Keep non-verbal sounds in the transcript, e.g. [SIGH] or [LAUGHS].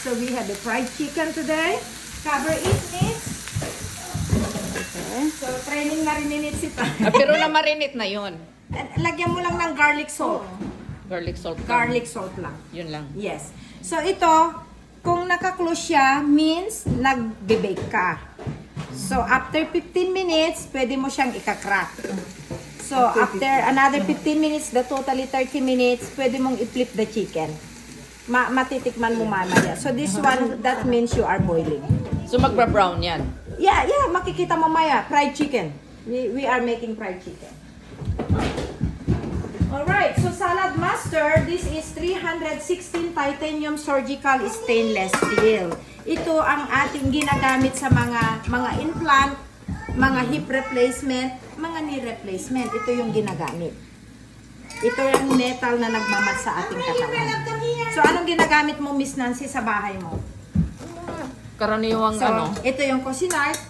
So we have the fried chicken today. Cover it, Nits. Okay. So training na rin ni Nits ito. Ah, pero na-marinate na yon. [LAUGHS] Lagyan mo lang ng garlic salt. Garlic salt. lang. Garlic salt lang. Yun lang. Yes. So ito, kung naka-close siya, means nagbe-bake ka. So after 15 minutes, pwede mo siyang ika-crack. So after another 15 minutes, the totally 30 minutes, pwede mong i-flip the chicken. Ma matitikman mo mamaya. So this one, that means you are boiling. So magbra-brown yan. Yeah, yeah, makikita mo maya, fried chicken. We, we are making fried chicken. Alright, so salad master, this is 316 titanium surgical stainless steel. Ito ang ating ginagamit sa mga mga implant, mga hip replacement, mga knee replacement. Ito yung ginagamit. Ito yung metal na nagmamat sa ating katawan. So anong ginagamit mo, Miss Nancy, sa bahay mo? Karaniwang So, ano. ito yung cuisinart.